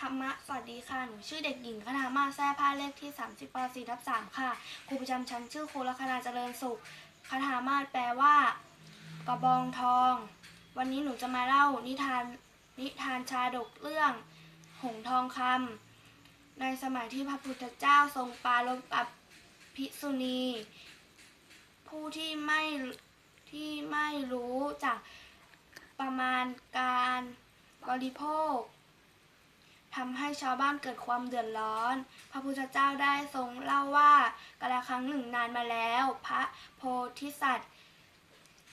ธรรมะ สวัสดีค่ะ หนูชื่อเด็กหญิงคณามาแซ่ผ้าเลขที่ 30ป .4 ทับ3ค่ะ ครูประจำชั้นชื่อครูลัคนาเจริญสุข คณามาแปลว่า กระบองทอง วันนี้หนูจะมาเล่านิทานนิทานชาดกเรื่อง หงทองคำในสมัยที่พระพุทธเจ้าทรงปารภกับภิกษุณี ผู้ที่ไม่ที่ไม่รู้จักประมาณการบริโภค ทำให้ชาวบ้านเกิดความเดือดร้อน พระพุทธเจ้าได้ทรงเล่าว่ากาลครั้งหนึ่งนานมาแล้ว พระโพธิสัตว์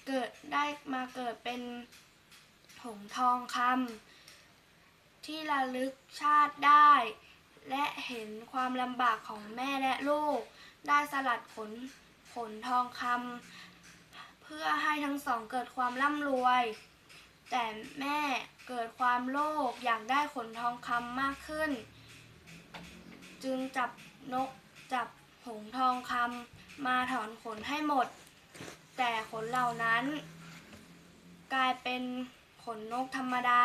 เกิดได้มาเกิดเป็นหงทองคำที่ระลึกชาติได้ และเห็นความลำบากของแม่และลูก ได้สลัดขนขนทองคำเพื่อให้ทั้งสองเกิดความร่ำรวย แต่แม่เกิดความโลภอยากได้ขนทองคำมากขึ้น จึงจับนกจับหงทองคำมาถอนขนให้หมด แต่ขนเหล่านั้น กลายเป็นขนนกธรรมดา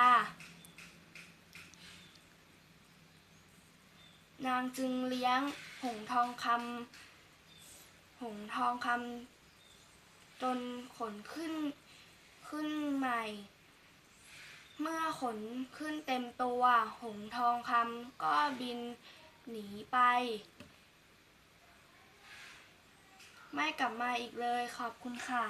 นางจึงเลี้ยงหงทองคำหงทองคำจนขนขึ้นขึ้นใหม่ เมื่อขนขึ้นเต็มตัวหงทองคำก็บินหนีไป ไม่กลับมาอีกเลยขอบคุณค่ะ